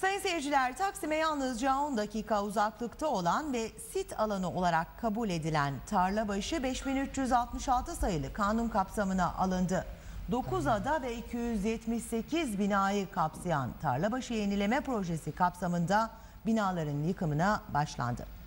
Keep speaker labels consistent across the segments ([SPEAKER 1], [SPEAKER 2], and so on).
[SPEAKER 1] Sayın seyirciler Taksim'e yalnızca 10 dakika uzaklıkta olan ve sit alanı olarak kabul edilen Tarlabaşı 5366 sayılı kanun kapsamına alındı. 9 ada ve 278 binayı kapsayan Tarlabaşı yenileme projesi kapsamında binaların yıkımına başlandı.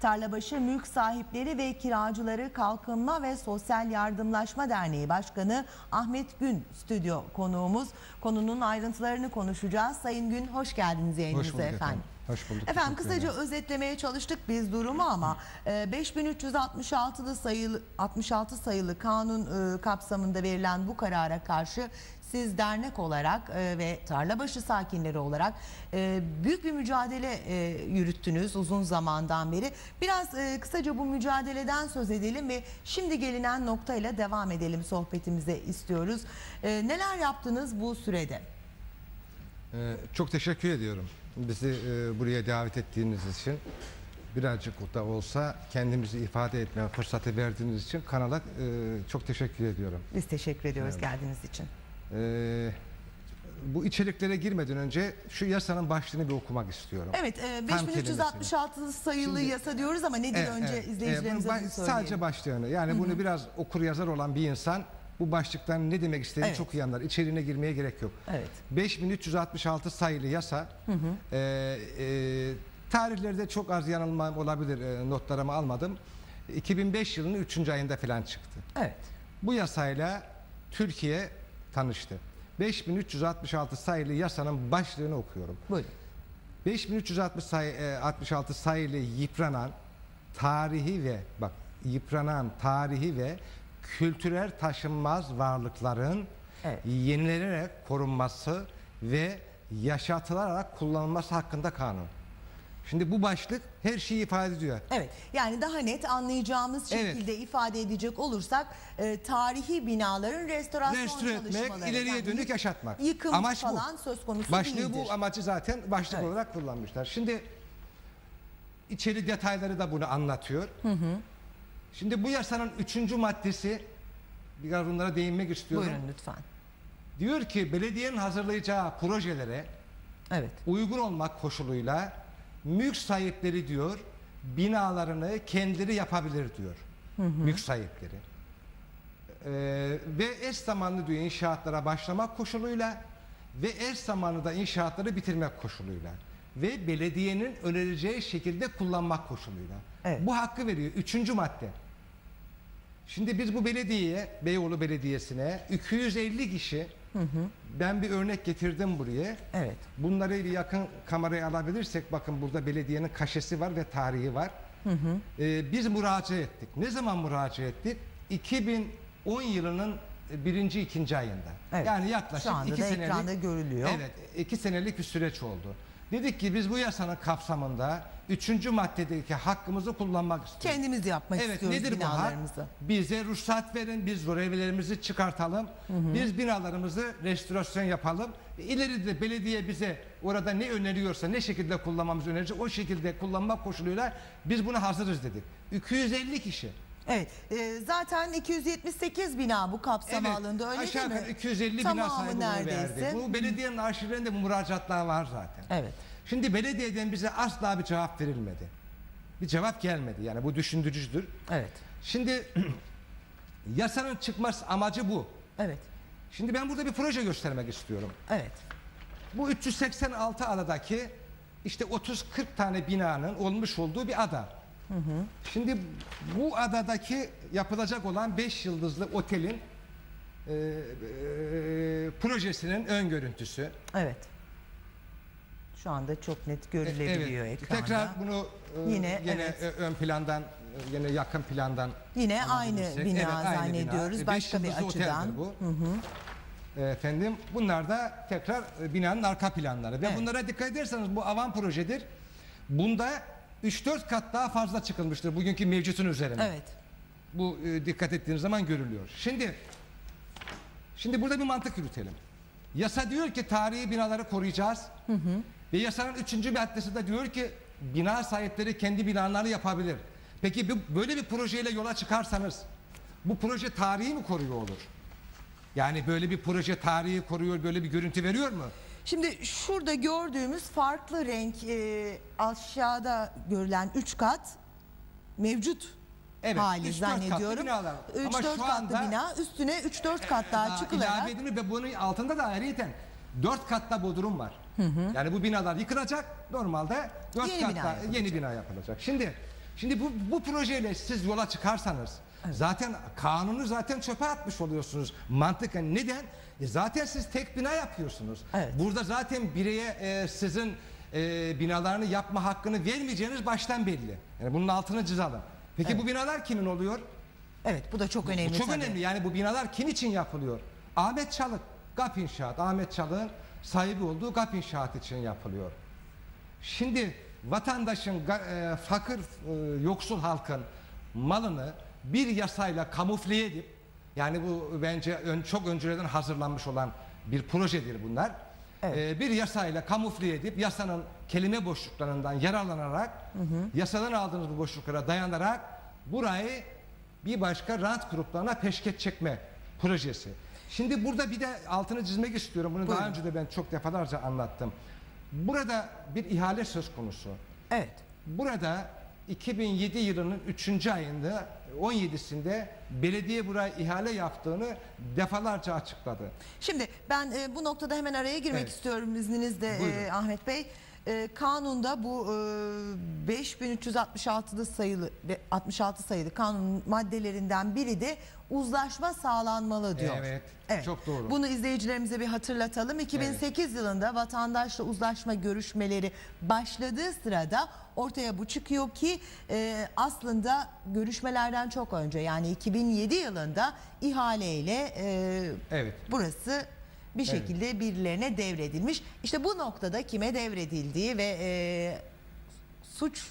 [SPEAKER 1] Tarlabaşı Mülk Sahipleri ve Kiracıları Kalkınma ve Sosyal Yardımlaşma Derneği Başkanı Ahmet Gün stüdyo konuğumuz. Konunun ayrıntılarını konuşacağız. Sayın Gün hoş geldiniz yayınımıza
[SPEAKER 2] bulduk
[SPEAKER 1] efendim.
[SPEAKER 2] efendim. Hoş bulduk.
[SPEAKER 1] Efendim kısaca özetlemeye çalıştık biz durumu ama e, 5366'lı sayılı 66 sayılı kanun e, kapsamında verilen bu karara karşı siz dernek olarak e, ve Tarlabaşı sakinleri olarak e, büyük bir mücadele e, yürüttünüz uzun zamandan beri. Biraz e, kısaca bu mücadeleden söz edelim ve şimdi gelinen noktayla devam edelim sohbetimize istiyoruz. E, neler yaptınız bu sürede?
[SPEAKER 2] Ee, çok teşekkür ediyorum. Bizi e, buraya davet ettiğiniz için birazcık da olsa kendimizi ifade etme fırsatı verdiğiniz için kanala e, çok teşekkür ediyorum.
[SPEAKER 1] Biz teşekkür ediyoruz geldiğiniz için.
[SPEAKER 2] Ee, bu içeriklere girmeden önce şu yasanın başlığını bir okumak istiyorum.
[SPEAKER 1] Evet, e,
[SPEAKER 2] Tam
[SPEAKER 1] 5366 sayılı
[SPEAKER 2] Şimdi-
[SPEAKER 1] yasa diyoruz ama nedir
[SPEAKER 2] Evet,
[SPEAKER 1] önce
[SPEAKER 2] evet.
[SPEAKER 1] izleyicilerimize
[SPEAKER 2] Ee,
[SPEAKER 1] bunu
[SPEAKER 2] bunu baş-
[SPEAKER 1] söyleyelim.
[SPEAKER 2] Sadece başlığını yani bunu biraz okur yazar olan bir insan bu başlıktan ne demek istediğini
[SPEAKER 1] Evet.
[SPEAKER 2] çok iyi anlar. İçeriğine girmeye gerek yok.
[SPEAKER 1] Evet.
[SPEAKER 2] 5366 sayılı yasa e, e, tarihlerde çok az yanılmam olabilir e, notlarımı almadım. 2005 yılının 3. ayında falan çıktı.
[SPEAKER 1] Evet.
[SPEAKER 2] Bu yasayla Türkiye tanıştı. 5366 sayılı yasanın başlığını okuyorum.
[SPEAKER 1] Buyurun.
[SPEAKER 2] 5360 sayı, e, 66 sayılı yıpranan tarihi ve bak yıpranan tarihi ve kültürel taşınmaz varlıkların
[SPEAKER 1] Evet.
[SPEAKER 2] yenilenerek korunması ve yaşatılarak kullanılması hakkında kanun. Şimdi bu başlık her şeyi ifade ediyor.
[SPEAKER 1] Evet. Yani daha net anlayacağımız
[SPEAKER 2] Evet.
[SPEAKER 1] şekilde ifade edecek olursak e, tarihi binaların restorasyon
[SPEAKER 2] Restore etmek,
[SPEAKER 1] çalışmaları.
[SPEAKER 2] ileriye
[SPEAKER 1] yani
[SPEAKER 2] dönük
[SPEAKER 1] yık-
[SPEAKER 2] yaşatmak.
[SPEAKER 1] Yıkım
[SPEAKER 2] Amaç bu.
[SPEAKER 1] falan söz konusu
[SPEAKER 2] Başlığı
[SPEAKER 1] değildir.
[SPEAKER 2] bu amacı zaten başlık
[SPEAKER 1] Evet.
[SPEAKER 2] olarak kullanmışlar. Şimdi içeri detayları da bunu anlatıyor. Şimdi bu yasanın üçüncü maddesi biraz bunlara değinmek istiyorum.
[SPEAKER 1] Buyurun lütfen.
[SPEAKER 2] Diyor ki belediyenin hazırlayacağı projelere
[SPEAKER 1] Evet.
[SPEAKER 2] uygun olmak koşuluyla mülk sahipleri diyor binalarını kendileri yapabilir diyor. Mülk sahipleri. Ee, ve eş zamanlı diyor inşaatlara başlamak koşuluyla ve eş zamanlı da inşaatları bitirmek koşuluyla ve belediyenin önereceği şekilde kullanmak koşuluyla.
[SPEAKER 1] Evet.
[SPEAKER 2] Bu hakkı veriyor. Üçüncü madde. Şimdi biz bu belediyeye, Beyoğlu Belediyesi'ne 250 kişi ben bir örnek getirdim buraya.
[SPEAKER 1] Evet.
[SPEAKER 2] Bunları bir yakın kameraya alabilirsek bakın burada belediyenin kaşesi var ve tarihi var. Ee, biz müracaat ettik. Ne zaman müracaat ettik? 2010 yılının birinci ikinci ayında.
[SPEAKER 1] Evet.
[SPEAKER 2] Yani yaklaşık
[SPEAKER 1] Şu anda
[SPEAKER 2] iki
[SPEAKER 1] da
[SPEAKER 2] senelik.
[SPEAKER 1] ekranda görülüyor.
[SPEAKER 2] Evet, iki senelik bir süreç oldu. Dedik ki biz bu yasanın kapsamında üçüncü maddedeki hakkımızı kullanmak istiyoruz.
[SPEAKER 1] Kendimiz yapmak
[SPEAKER 2] Evet
[SPEAKER 1] istiyoruz
[SPEAKER 2] nedir bu hak? Bize ruhsat verin, biz görevlilerimizi çıkartalım, biz binalarımızı restorasyon yapalım. İleride belediye bize orada ne öneriyorsa, ne şekilde kullanmamızı önerecek, o şekilde kullanmak koşuluyla biz buna hazırız dedik. 250 kişi.
[SPEAKER 1] Evet. e, zaten 278 bina bu kapsama alındı öyle
[SPEAKER 2] aşağı
[SPEAKER 1] değil mi?
[SPEAKER 2] yukarı 250 bina
[SPEAKER 1] Tamamı
[SPEAKER 2] sahibi bunu
[SPEAKER 1] neredeyse.
[SPEAKER 2] verdi. Bu belediyenin arşivlerinde bu müracaatlar var zaten.
[SPEAKER 1] Evet.
[SPEAKER 2] Şimdi belediyeden bize asla bir cevap verilmedi. Bir cevap gelmedi. Yani bu düşündürücüdür.
[SPEAKER 1] Evet.
[SPEAKER 2] Şimdi yasanın çıkması amacı bu.
[SPEAKER 1] Evet.
[SPEAKER 2] Şimdi ben burada bir proje göstermek istiyorum.
[SPEAKER 1] Evet.
[SPEAKER 2] Bu 386 adadaki işte 30-40 tane binanın olmuş olduğu bir ada. Şimdi bu adadaki yapılacak olan 5 yıldızlı otelin e, e, projesinin ön görüntüsü.
[SPEAKER 1] Evet. Şu anda çok net görülebiliyor
[SPEAKER 2] evet.
[SPEAKER 1] ekranda.
[SPEAKER 2] Tekrar bunu e,
[SPEAKER 1] Yine,
[SPEAKER 2] yine
[SPEAKER 1] evet.
[SPEAKER 2] e, ön plandan e, yine yakın plandan
[SPEAKER 1] Yine aynı bina
[SPEAKER 2] Evet, aynı
[SPEAKER 1] zannediyoruz.
[SPEAKER 2] E, beş
[SPEAKER 1] Başka bir açıdan.
[SPEAKER 2] Bu. E, Efendim bunlar da tekrar e, binanın arka planları ve
[SPEAKER 1] Evet.
[SPEAKER 2] bunlara dikkat ederseniz bu avan projedir. Bunda 3-4 kat daha fazla çıkılmıştır bugünkü mevcutun üzerine.
[SPEAKER 1] Evet.
[SPEAKER 2] Bu e, dikkat ettiğiniz zaman görülüyor. Şimdi şimdi burada bir mantık yürütelim. Yasa diyor ki tarihi binaları koruyacağız. Ve yasanın üçüncü maddesi de diyor ki bina sahipleri kendi binalarını yapabilir. Peki bu- böyle bir projeyle yola çıkarsanız bu proje tarihi mi koruyor olur? Yani böyle bir proje tarihi koruyor, böyle bir görüntü veriyor mu?
[SPEAKER 1] Şimdi şurada gördüğümüz farklı renk e, aşağıda görülen 3 kat mevcut
[SPEAKER 2] Evet,
[SPEAKER 1] hali
[SPEAKER 2] üç, dört katlı
[SPEAKER 1] zannediyorum.
[SPEAKER 2] binalar. Ama
[SPEAKER 1] 3-4
[SPEAKER 2] şu
[SPEAKER 1] katlı
[SPEAKER 2] anda-
[SPEAKER 1] bina üstüne 3-4 kat daha çıkılarak
[SPEAKER 2] ilave edilir ve bunun altında da ayrıyeten dört katta bodrum var. Yani bu binalar yıkılacak. Normalde dört
[SPEAKER 1] Yeni
[SPEAKER 2] katta
[SPEAKER 1] bina yapılacak.
[SPEAKER 2] yeni bina yapılacak. Şimdi şimdi bu bu projeyle siz yola çıkarsanız zaten kanunu zaten çöpe atmış oluyorsunuz. Mantıken neden? E zaten siz tek bina yapıyorsunuz.
[SPEAKER 1] Evet.
[SPEAKER 2] Burada zaten bireye e, sizin e, binalarını yapma hakkını vermeyeceğiniz baştan belli. Yani bunun altını çizelim. Peki
[SPEAKER 1] Evet.
[SPEAKER 2] bu binalar kimin oluyor?
[SPEAKER 1] Evet bu da çok önemli
[SPEAKER 2] Bu çok
[SPEAKER 1] tabii.
[SPEAKER 2] önemli. Yani bu binalar kim için yapılıyor? Ahmet Çalık, GAP İnşaat. Ahmet Çalık'ın sahibi olduğu GAP İnşaat için yapılıyor. Şimdi vatandaşın, ga- e, fakir, e, yoksul halkın malını bir yasayla kamufle edip yani bu bence ön, çok önceden hazırlanmış olan bir projedir bunlar.
[SPEAKER 1] Evet.
[SPEAKER 2] E, bir yasayla kamufle edip yasanın kelime boşluklarından yararlanarak yasadan aldığınız bu boşluklara dayanarak burayı bir başka rant gruplarına peşket çekme projesi. Şimdi burada bir de altını çizmek istiyorum. Bunu
[SPEAKER 1] Buyurun.
[SPEAKER 2] daha önce de ben çok defalarca anlattım. Burada bir ihale söz konusu.
[SPEAKER 1] Evet.
[SPEAKER 2] Burada 2007 yılının 3. ayında 17'sinde belediye buraya ihale yaptığını defalarca açıkladı.
[SPEAKER 1] Şimdi ben e, bu noktada hemen araya girmek
[SPEAKER 2] Evet.
[SPEAKER 1] istiyorum izninizle e,
[SPEAKER 2] Buyurun.
[SPEAKER 1] Ahmet Bey. E, kanunda bu e, 5366 sayılı ve 66 sayılı kanun maddelerinden biri de uzlaşma sağlanmalı diyor.
[SPEAKER 2] Evet, çok doğru.
[SPEAKER 1] Bunu izleyicilerimize bir hatırlatalım. 2008 yılında vatandaşla uzlaşma görüşmeleri başladığı sırada ortaya bu çıkıyor ki e, aslında görüşmelerden çok önce yani 2007 yılında ihaleyle e,
[SPEAKER 2] Evet.
[SPEAKER 1] burası bir
[SPEAKER 2] Evet.
[SPEAKER 1] şekilde birilerine devredilmiş. İşte bu noktada kime devredildiği ve e, suç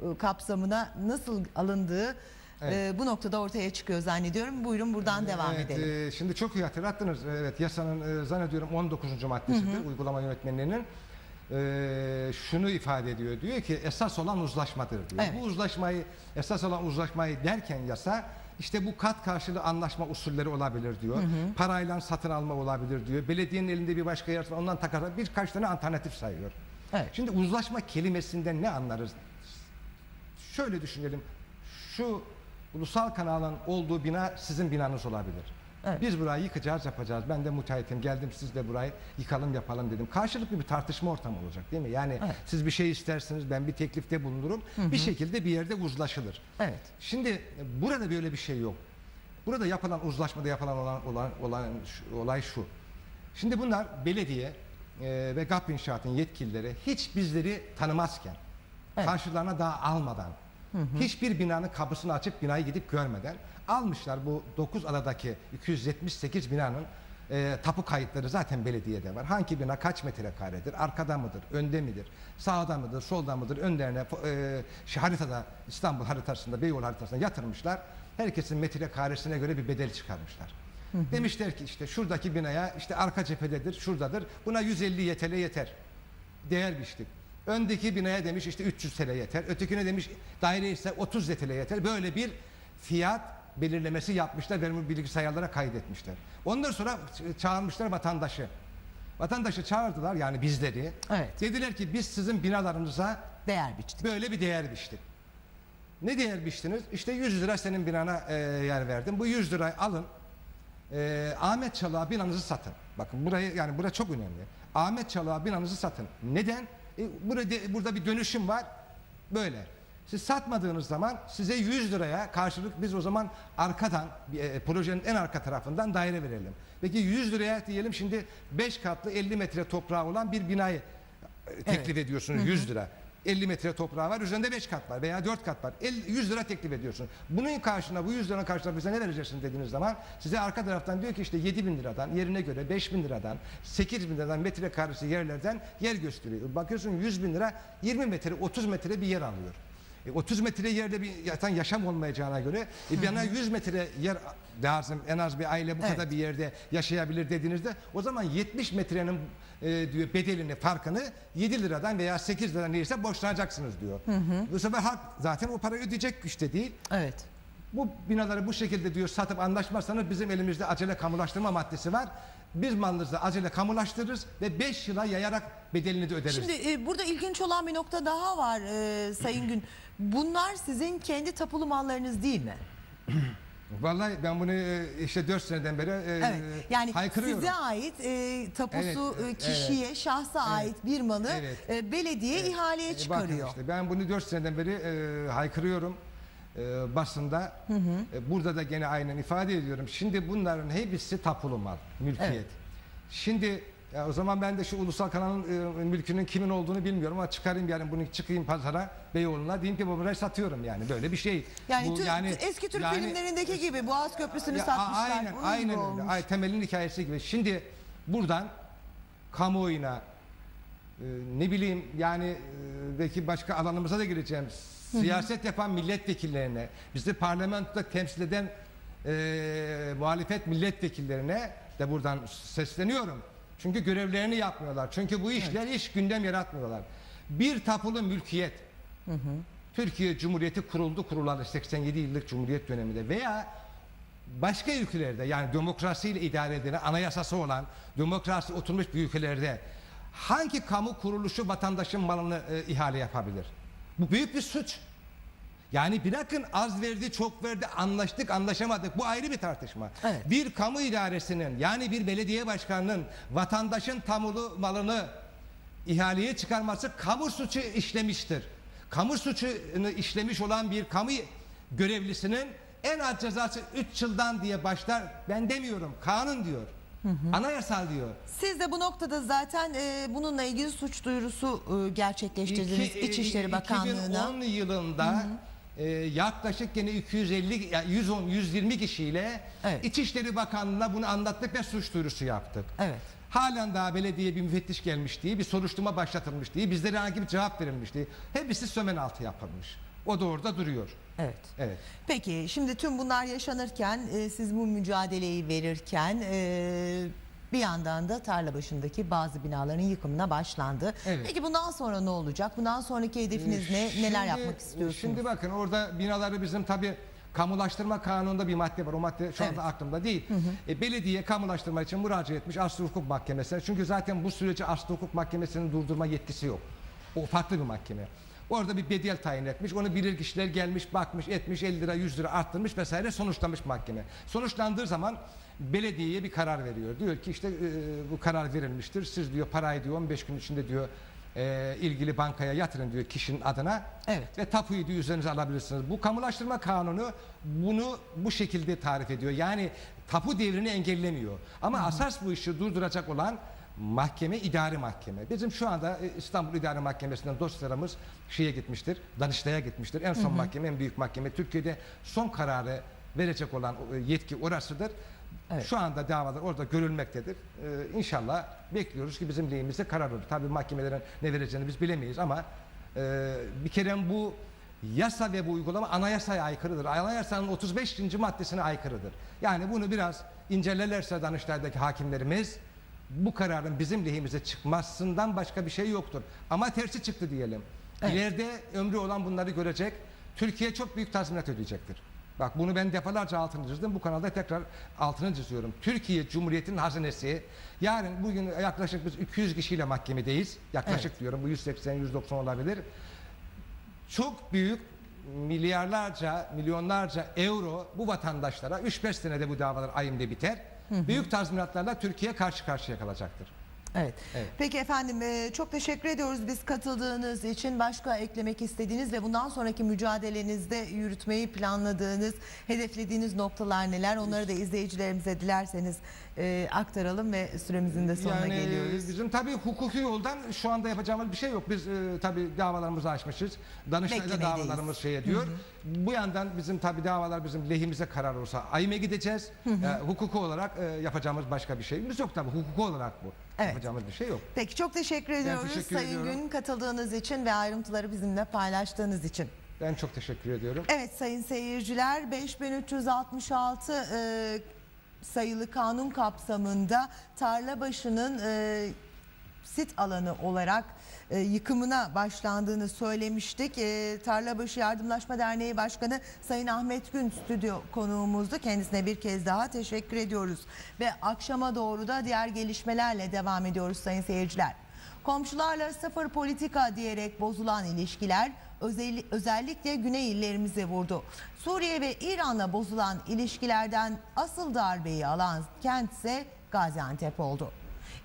[SPEAKER 1] e, kapsamına nasıl alındığı
[SPEAKER 2] Evet.
[SPEAKER 1] e, bu noktada ortaya çıkıyor zannediyorum. Buyurun buradan devam
[SPEAKER 2] evet,
[SPEAKER 1] edelim.
[SPEAKER 2] e, şimdi çok iyi hatırlattınız. Evet yasanın e, zannediyorum 19. maddesidir uygulama yönetmenliğinin. E, şunu ifade ediyor. Diyor ki esas olan uzlaşmadır diyor.
[SPEAKER 1] Evet.
[SPEAKER 2] Bu uzlaşmayı esas olan uzlaşmayı derken yasa işte bu kat karşılığı anlaşma usulleri olabilir diyor. Parayla satın alma olabilir diyor. Belediyenin elinde bir başka yer var, ondan takarsa birkaç tane alternatif sayıyor.
[SPEAKER 1] Evet.
[SPEAKER 2] Şimdi uzlaşma kelimesinden ne anlarız? Şöyle düşünelim. Şu ulusal kanalın olduğu bina sizin binanız olabilir.
[SPEAKER 1] Evet.
[SPEAKER 2] Biz burayı yıkacağız, yapacağız. Ben de müteahhitim. Geldim siz de burayı yıkalım, yapalım dedim. Karşılıklı bir tartışma ortamı olacak değil mi? Yani
[SPEAKER 1] Evet.
[SPEAKER 2] siz bir şey istersiniz, ben bir teklifte bulunurum. Bir şekilde bir yerde uzlaşılır.
[SPEAKER 1] Evet.
[SPEAKER 2] Şimdi e, burada böyle bir şey yok. Burada yapılan uzlaşmada yapılan olan, olan, olan şu- olay şu. Şimdi bunlar belediye e, ve GAP İnşaat'ın yetkilileri hiç bizleri tanımazken,
[SPEAKER 1] Evet.
[SPEAKER 2] karşılarına daha almadan, hiçbir binanın kapısını açıp binayı gidip görmeden almışlar bu 9 adadaki 278 binanın e, tapu kayıtları zaten belediyede var. Hangi bina kaç metrekaredir, arkada mıdır, önde midir, sağda mıdır, solda mıdır, önlerine e, şu haritada İstanbul haritasında, Beyoğlu haritasında yatırmışlar. Herkesin metrekaresine göre bir bedel çıkarmışlar. Demişler ki işte şuradaki binaya işte arka cephededir, şuradadır. Buna 150 YTL yeter. Değer biçtik. Öndeki binaya demiş işte 300 TL yeter. Ötekine demiş daire ise 30 TL yeter. Böyle bir fiyat belirlemesi yapmışlar ve bunu bilgisayarlara kaydetmişler. Ondan sonra çağırmışlar vatandaşı. Vatandaşı çağırdılar yani bizleri.
[SPEAKER 1] Evet.
[SPEAKER 2] Dediler ki biz sizin binalarınıza
[SPEAKER 1] Değer biçtik.
[SPEAKER 2] böyle bir değer biçtik. Ne değer biçtiniz? İşte 100 lira senin binana e, yer verdim. Bu 100 lirayı alın. E, Ahmet Çalık'a binanızı satın. Bakın burayı yani bura çok önemli. Ahmet Çalık'a binanızı satın. Neden? E, burada burada bir dönüşüm var. Böyle. Siz satmadığınız zaman size 100 liraya karşılık biz o zaman arkadan e, projenin en arka tarafından daire verelim. Peki 100 liraya diyelim şimdi 5 katlı 50 metre toprağı olan bir binayı e, teklif ediyorsunuz 100 lira. 50 metre toprağı var üzerinde 5 kat var veya 4 kat var. 50, 100 lira teklif ediyorsun. Bunun karşına bu 100 liranın karşılığında bize ne vereceksin dediğiniz zaman size arka taraftan diyor ki işte 7 bin liradan yerine göre 5 bin liradan 8 bin liradan metrekaresi yerlerden yer gösteriyor. Bakıyorsun 100 bin lira 20 metre 30 metre bir yer alıyor. E, 30 metre yerde bir yatan yaşam olmayacağına göre e, bana 100 metre yer lazım en az bir aile bu
[SPEAKER 1] Evet.
[SPEAKER 2] kadar bir yerde yaşayabilir dediğinizde o zaman 70 metrenin e, diyor bedelini farkını 7 liradan veya 8 liradan neyse borçlanacaksınız diyor. Bu sefer halk zaten o parayı ödeyecek güçte değil.
[SPEAKER 1] Evet.
[SPEAKER 2] Bu binaları bu şekilde diyor satıp anlaşmazsanız bizim elimizde acele kamulaştırma maddesi var. Biz malınızı acele kamulaştırırız ve 5 yıla yayarak bedelini de öderiz.
[SPEAKER 1] Şimdi e, burada ilginç olan bir nokta daha var e, Sayın Gün. Bunlar sizin kendi tapulu mallarınız değil mi?
[SPEAKER 2] Vallahi ben bunu e, işte 4 seneden beri e,
[SPEAKER 1] Evet. Yani
[SPEAKER 2] haykırıyorum.
[SPEAKER 1] size ait e, tapusu
[SPEAKER 2] Evet,
[SPEAKER 1] e, kişiye, şahsa ait bir malı
[SPEAKER 2] Evet.
[SPEAKER 1] e, belediye ihaleye
[SPEAKER 2] E, bakın
[SPEAKER 1] çıkarıyor.
[SPEAKER 2] işte ben bunu 4 seneden beri e, haykırıyorum e, basında. E, burada da gene aynen ifade ediyorum. Şimdi bunların hepsi tapulu mal, mülkiyet.
[SPEAKER 1] Evet.
[SPEAKER 2] Şimdi ya o zaman ben de şu ulusal kanalın e, mülkünün kimin olduğunu bilmiyorum ama çıkarayım yani bunu çıkayım pazara Beyoğlu'na diyeyim ki bu burayı satıyorum yani böyle bir şey.
[SPEAKER 1] Yani,
[SPEAKER 2] Bu
[SPEAKER 1] tü- eski Türk
[SPEAKER 2] yani-
[SPEAKER 1] filmlerindeki gibi Boğaz Köprüsü'nü satmışlar.
[SPEAKER 2] Aynen,
[SPEAKER 1] Onun
[SPEAKER 2] aynen öyle. Ay, temelin hikayesi gibi. Şimdi buradan kamuoyuna e, ne bileyim yani e, belki başka alanımıza da gireceğim. Siyaset yapan milletvekillerine, bizi parlamentoda temsil eden e, muhalefet milletvekillerine de buradan sesleniyorum. Çünkü görevlerini yapmıyorlar. Çünkü bu işler hiç gündem yaratmıyorlar. Bir tapulu mülkiyet Türkiye Cumhuriyeti kuruldu kurulalı 87 yıllık Cumhuriyet döneminde veya başka ülkelerde yani demokrasiyle idare edilen anayasası olan demokrasi oturmuş bir ülkelerde hangi kamu kuruluşu vatandaşın malını e, ihale yapabilir? Bu büyük bir suç. Yani bırakın az verdi çok verdi anlaştık anlaşamadık bu ayrı bir tartışma.
[SPEAKER 1] Evet.
[SPEAKER 2] Bir kamu idaresinin yani bir belediye başkanının vatandaşın tamulu malını ihaleye çıkarması kamu suçu işlemiştir. Kamu suçunu işlemiş olan bir kamu görevlisinin en az cezası 3 yıldan diye başlar. Ben demiyorum. Kanun diyor. Anayasal diyor.
[SPEAKER 1] Siz de bu noktada zaten e, bununla ilgili suç duyurusu e, gerçekleştirdiniz
[SPEAKER 2] İki-
[SPEAKER 1] İçişleri Bakanlığı'na.
[SPEAKER 2] 2010 yılında e, yaklaşık gene 250 yani 110 120 kişiyle
[SPEAKER 1] Evet.
[SPEAKER 2] İçişleri Bakanlığı'na bunu anlattık ve suç duyurusu yaptık.
[SPEAKER 1] Evet.
[SPEAKER 2] Halen daha belediye bir müfettiş gelmiş diye bir soruşturma başlatılmış diye bizlere herhangi bir cevap verilmiş diye hepsi sömen altı yapılmış. O da orada duruyor.
[SPEAKER 1] Evet.
[SPEAKER 2] Evet.
[SPEAKER 1] Peki şimdi tüm bunlar yaşanırken e, siz bu mücadeleyi verirken e, bir yandan da tarla başındaki bazı binaların yıkımına başlandı.
[SPEAKER 2] Evet.
[SPEAKER 1] Peki bundan sonra ne olacak? Bundan sonraki hedefiniz ne? Neler
[SPEAKER 2] Şimdi-
[SPEAKER 1] yapmak istiyorsunuz?
[SPEAKER 2] Şimdi bakın orada binaları bizim tabi kamulaştırma kanununda bir madde var. O madde şu anda
[SPEAKER 1] Evet.
[SPEAKER 2] aklımda değil. E, belediye kamulaştırma için müracaat etmiş Aslı Hukuk Mahkemesi'ne. Çünkü zaten bu süreci Aslı Hukuk Mahkemesi'nin durdurma yetkisi yok. O farklı bir mahkeme. Orada bir bedel tayin etmiş. Onu bilir kişiler gelmiş, bakmış, etmiş, 50 lira, 100 lira arttırmış vesaire sonuçlamış mahkeme. Sonuçlandığı zaman belediyeye bir karar veriyor. Diyor ki işte e, bu karar verilmiştir. Siz diyor parayı diyor 15 gün içinde diyor e, ilgili bankaya yatırın diyor kişinin adına.
[SPEAKER 1] Evet.
[SPEAKER 2] Ve tapuyu diyor üzerinize alabilirsiniz. Bu kamulaştırma kanunu bunu bu şekilde tarif ediyor. Yani tapu devrini engellemiyor. Ama asas bu işi durduracak olan mahkeme idari mahkeme. Bizim şu anda e, İstanbul İdari Mahkemesi'nden dosyalarımız şeye gitmiştir. Danıştay'a gitmiştir. En son mahkeme, en büyük mahkeme. Türkiye'de son kararı verecek olan e, yetki orasıdır.
[SPEAKER 1] Evet.
[SPEAKER 2] Şu anda davalar orada görülmektedir. Ee, inşallah bekliyoruz ki bizim lehimizde karar olur. Tabii mahkemelerin ne vereceğini biz bilemeyiz ama e, bir kere bu yasa ve bu uygulama anayasaya aykırıdır. Anayasanın 35. maddesine aykırıdır. Yani bunu biraz incelerlerse Danıştay'daki hakimlerimiz bu kararın bizim lehimize çıkmasından başka bir şey yoktur. Ama tersi çıktı diyelim.
[SPEAKER 1] Evet.
[SPEAKER 2] İleride ömrü olan bunları görecek. Türkiye çok büyük tazminat ödeyecektir. Bak bunu ben defalarca altını çizdim. Bu kanalda tekrar altını çiziyorum. Türkiye Cumhuriyeti'nin hazinesi yarın bugün yaklaşık biz 200 kişiyle mahkemedeyiz. Yaklaşık diyorum bu 180-190 olabilir. Çok büyük milyarlarca, milyonlarca euro bu vatandaşlara 3-5 senede bu davalar ayında biter. Büyük tazminatlarla Türkiye karşı karşıya kalacaktır.
[SPEAKER 1] Evet.
[SPEAKER 2] Evet.
[SPEAKER 1] Peki efendim e, çok teşekkür ediyoruz biz katıldığınız için. Başka eklemek istediğiniz ve bundan sonraki mücadelenizde yürütmeyi planladığınız, hedeflediğiniz noktalar neler? Onları da izleyicilerimize dilerseniz e, aktaralım ve süremizin de sonuna
[SPEAKER 2] yani
[SPEAKER 1] geliyoruz.
[SPEAKER 2] bizim tabii hukuki yoldan şu anda yapacağımız bir şey yok. Biz e, tabii davalarımızı açmışız. Danıştay'da davalarımız şey ediyor. Bu yandan bizim tabii davalar bizim lehimize karar olursa AYM'e gideceğiz. E, hukuku olarak e, yapacağımız başka bir şeyimiz yok tabii. Hukuku olarak bu.
[SPEAKER 1] Evet.
[SPEAKER 2] Yapacağımız bir şey yok.
[SPEAKER 1] Peki çok teşekkür ediyoruz
[SPEAKER 2] teşekkür
[SPEAKER 1] Sayın
[SPEAKER 2] ediyorum.
[SPEAKER 1] Gün katıldığınız için ve ayrıntıları bizimle paylaştığınız için.
[SPEAKER 2] Ben çok teşekkür ediyorum.
[SPEAKER 1] Evet sayın seyirciler 5366 e, sayılı kanun kapsamında tarla başının e, sit alanı olarak e, yıkımına başlandığını söylemiştik. E, Tarlabaşı Yardımlaşma Derneği Başkanı Sayın Ahmet Gün stüdyo konuğumuzdu. Kendisine bir kez daha teşekkür ediyoruz. Ve akşama doğru da diğer gelişmelerle devam ediyoruz sayın seyirciler. Komşularla sıfır politika diyerek bozulan ilişkiler özel- özellikle güney illerimizi vurdu. Suriye ve İran'la bozulan ilişkilerden asıl darbeyi alan kent ise Gaziantep oldu.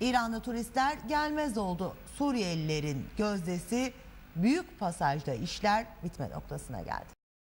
[SPEAKER 1] İranlı turistler gelmez oldu. Suriyelilerin gözdesi büyük pasajda işler bitme noktasına geldi.